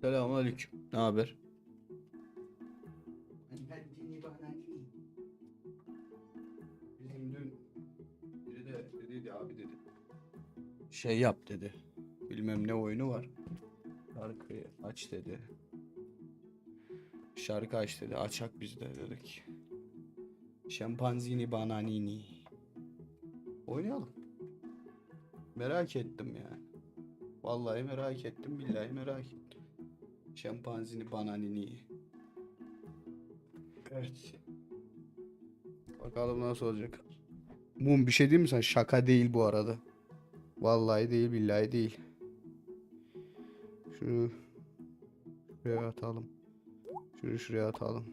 Selamünaleyküm. Ne haber? Bizim dün biri de dediydi abi dedi. Şey yap dedi. Bilmem ne oyunu var. Şarkıyı aç dedi. Şarkı aç dedi. Açak biz de dedik. Şempanzini bananini. Oynayalım. Merak ettim ya. Vallahi merak ettim. Billahi merak ettim. Şempanzini bananini. Evet. Bakalım nasıl olacak. Mum bir şey değil mi sen? Şaka değil bu arada. Vallahi değil billahi değil. Şunu şuraya atalım. Şunu şuraya atalım.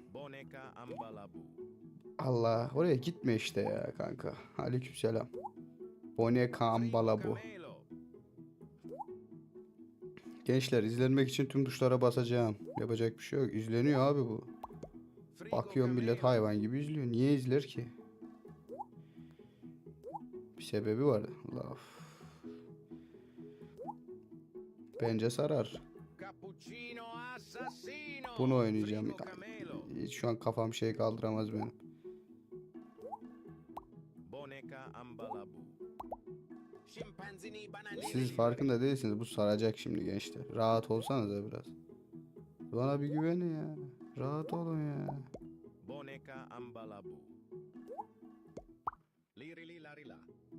Allah oraya gitme işte ya kanka. Aleykümselam. Bone kambala bu. Gençler izlenmek için tüm tuşlara basacağım. Yapacak bir şey yok. İzleniyor abi bu. Bakıyorum millet hayvan gibi izliyor. Niye izler ki? Bir sebebi var. Laf. Bence sarar. Bunu oynayacağım. Hiç şu an kafam şey kaldıramaz benim. Boneca Ambalabu. Siz farkında değilsiniz. Bu saracak şimdi gençler. Rahat olsanız da biraz. Bana bir güvenin ya. Rahat olun ya. Boneca Ambalabu. Lirili larila.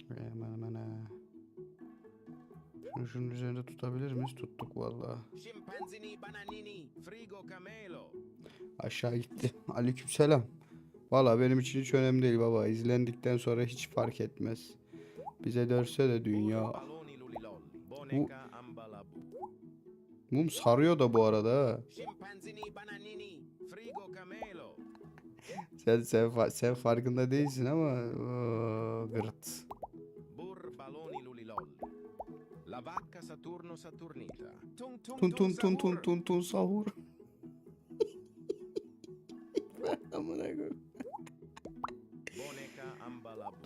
Hemen hemen he. Şunu şunun üzerinde tutabilir miyiz? Tuttuk Camelo. Aşağı gitti. Aleykümselam. Valla benim için hiç önemli değil baba. İzlendikten sonra hiç fark etmez. Bize dörse de dünya. Ambalabu. Mum sarıyor da bu arada ha. Sen, sen, fa- sen farkında değilsin ama oo, gırt. Tun tun tun tun tun tun sahur. Amına koyayım.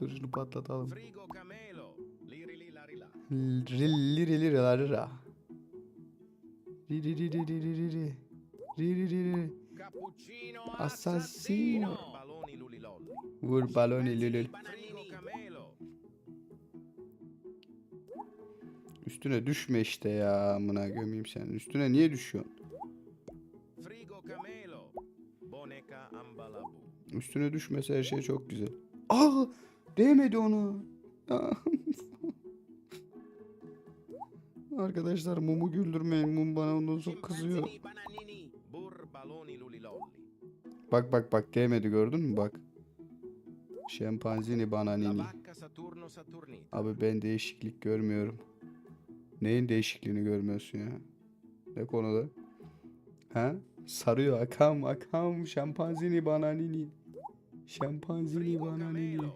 Dur şunu patlatalım. Ri ri. Cappuccino Assassino. Vur baloni lülül. Üstüne düşme işte ya amına gömeyim senin. Üstüne niye düşüyorsun? Üstüne düşmese her şey çok güzel. Aa! Değmedi onu. Arkadaşlar mumu güldürmeyin. Mum bana ondan sonra kızıyor. Bak bak bak değmedi gördün mü bak. Şempanzini bananini. Abi ben değişiklik görmüyorum. Neyin değişikliğini görmüyorsun ya? Ne konuda? Ha? Sarıyor akam akam şempanzini bananini. Şempanzini bananini.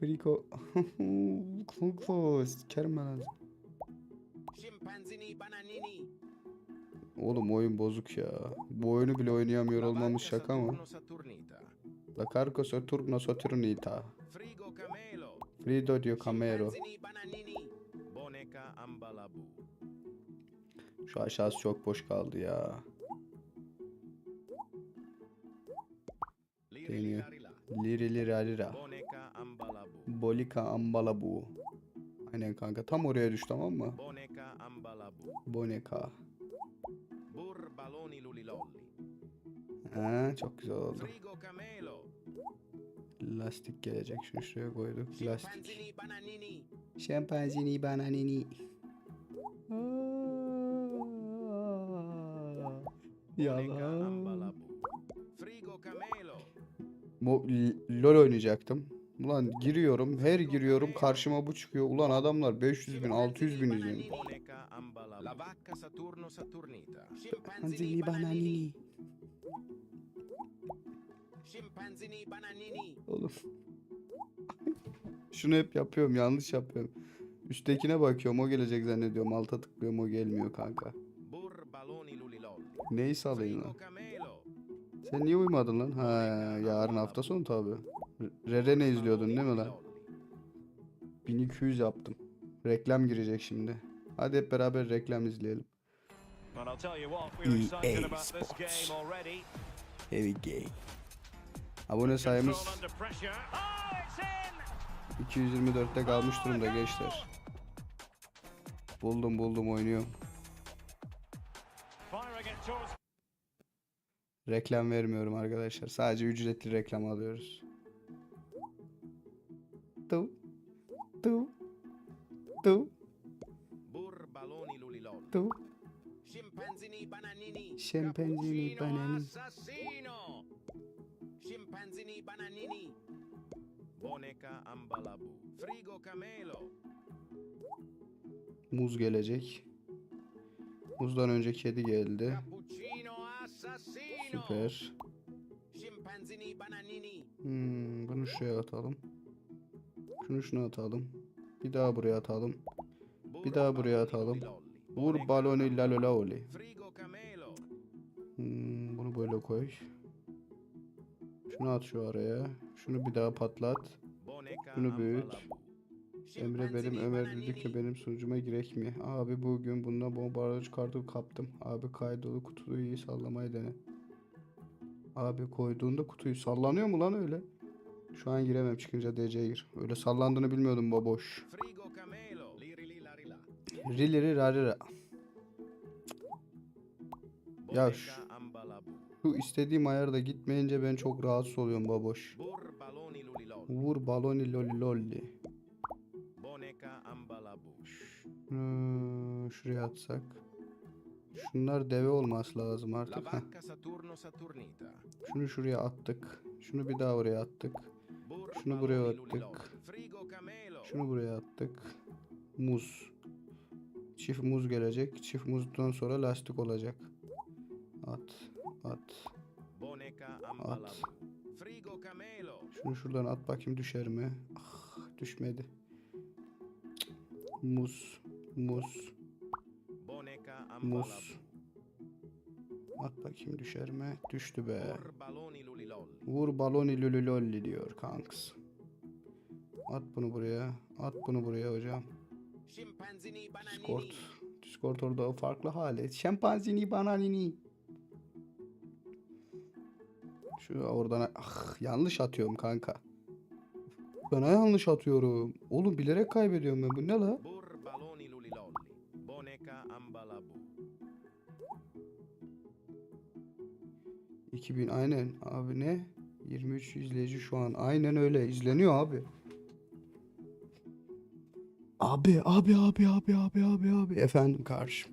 Friko. Kuklo. Sikerim ben ağzını. Scimpanzini bananini. Oğlum oyun bozuk ya. Bu oyunu bile oynayamıyor olmamız şaka mı? La Carco Saturno Saturnita. Frigo Camelo. Frido Dio Camero. Ambalabu. Şu aşağısı çok boş kaldı ya. Deniyor. Liri lira lira. Ambalabu. Bolika ambala bu. Aynen kanka tam oraya düş tamam mı? Boneka. Bur baloni lulilolli. Ha, çok güzel oldu. Frigo Camelo. Lastik gelecek. Şunu şuraya koyduk. Lastik. Scimpanzini bananini. Şempanzini bananini. Yalan. Frigo Camelo. L- LOL oynayacaktım. Ulan giriyorum. Her giriyorum karşıma bu çıkıyor. Ulan adamlar 500 bin 600 bin izliyor. Şempanzini bananini. Oğlum. Şunu hep yapıyorum. Yanlış yapıyorum. Üsttekine bakıyorum. O gelecek zannediyorum. Alta tıklıyorum. O gelmiyor kanka. Neyi salayım lan? Sen niye uyumadın lan? Ha, yarın hafta sonu tabi. Rerene izliyordun değil mi lan? 1200 yaptım. Reklam girecek şimdi. Hadi hep beraber reklam izleyelim. EA this Sports. Heavy game. Abone sayımız Control under pressure. Oh, it's in! 224'te kalmış durumda gençler. Buldum buldum oynuyorum. Reklam vermiyorum arkadaşlar. Sadece ücretli reklam alıyoruz. Tu. Tu. Tu. Bur baloni lulilol. Tu. Scimpanzini bananini. Scimpanzini Cappuccino bananini. assassino. Scimpanzini bananini. Boneca ambalabu. Frigo camelo. Muz gelecek. Muzdan önce kedi geldi. Cappuccino assassino. Süper. Scimpanzini bananini. Hmm, bunu şuraya atalım. Şunu şuna atalım. Bir daha buraya atalım. Bir daha buraya atalım. Vur ambalabu. lalolaoli. Hmm, bunu böyle koy. Şunu at şu araya. Şunu bir daha patlat. Bunu büyüt. Emre benim Ömer dedi ki benim sunucuma girek mi? Abi bugün bundan bombardıç kartı kaptım. Abi kaydolu kutuyu iyi sallamayı dene. Abi koyduğunda kutuyu sallanıyor mu lan öyle? Şu an giremem çıkınca DC'ye gir. Öyle sallandığını bilmiyordum baboş. Rilleri rarira. Ya şu-. Şu istediğim ayarda gitmeyince ben çok rahatsız oluyorum baboş. Vur baloni loli ambalabu. Hmm, şuraya atsak. Şunlar deve olması lazım La artık. Heh. Şunu şuraya attık. Şunu bir daha oraya attık. Şunu buraya attık. Şunu buraya attık. Muz. Çift muz gelecek. Çift muzdan sonra lastik olacak. At. At. Camelo. Şunu şuradan at bakayım düşer mi? Ah, düşmedi. Muz. Muz. Muz. At bakayım düşer mi? Düştü be. Vur baloni lülülolli diyor kanks. At bunu buraya. At bunu buraya hocam. Discord. Discord orada farklı hali. Şempanzini bananini. Şu oradan ah yanlış atıyorum kanka. Bana yanlış atıyorum. Oğlum bilerek kaybediyorum ben. Bu ne la? 2000 aynen abi ne? 23 izleyici şu an. Aynen öyle izleniyor abi. Abi abi abi abi abi abi abi. Efendim kardeşim.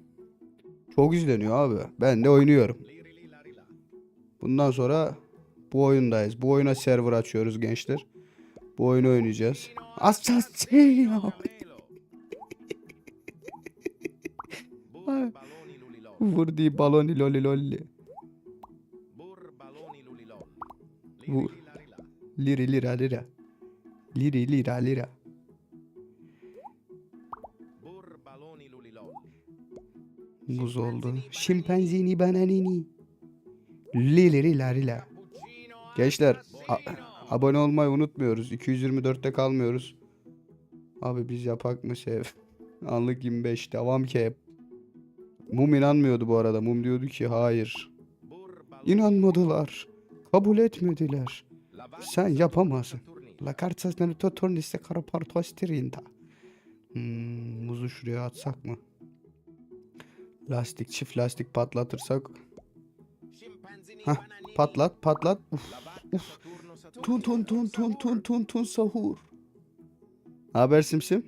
Çok izleniyor abi. Ben de oynuyorum. Bundan sonra bu oyundayız. Bu oyuna server açıyoruz gençler. Bu oyunu oynayacağız. Assassino. Vurdi baloni loli lolli. Bu- Liri lira lira. Liri lira lira. Muz oldu. Şimpanzini bananini. Lira. Cappuccino Gençler abone olmayı unutmuyoruz. 224'te kalmıyoruz. Abi biz yapak mı sev? Anlık 25 devam ki hep. Mum inanmıyordu bu arada. Mum diyordu ki hayır. İnanmadılar. Kabul etmediler. Sen yapamazsın. La carta nel tuo torniste caro parto stirinta. Hmm, muzu şuraya atsak mı? Lastik, çift lastik patlatırsak. Hah, patlat, patlat. Uf. Tun tun tun tun tun tun tun sahur. Haber Simsim?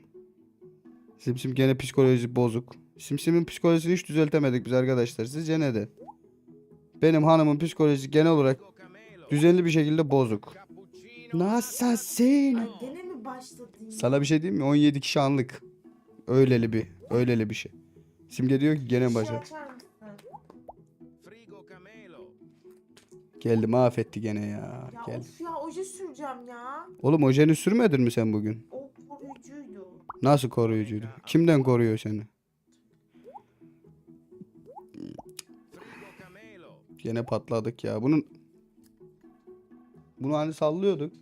Simsim gene psikoloji bozuk. Simsim'in psikolojisini hiç düzeltemedik biz arkadaşlar. Sizce neden? Benim hanımın psikolojisi genel olarak. Düzenli bir şekilde bozuk. Ay gene mi başladın? ya? Sana bir şey diyeyim mi? 17 kişi anlık. Öyleli bir, öyleli bir şey. Simge diyor ki gene Bir şey başa. açar mısın? Frigo camelo. Geldi mahvetti gene ya. Ya Gel. of ya oje süreceğim ya. Oğlum ojeni sürmedin mi sen bugün? O koruyucuydu. Nasıl koruyucuydu? Kimden koruyor seni? Gene patladık ya. Bunun bunu hani sallıyorduk.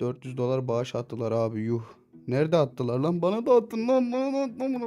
400 dolar bağış attılar abi yuh. Nerede attılar lan? Bana da attın lan. Bana da attın.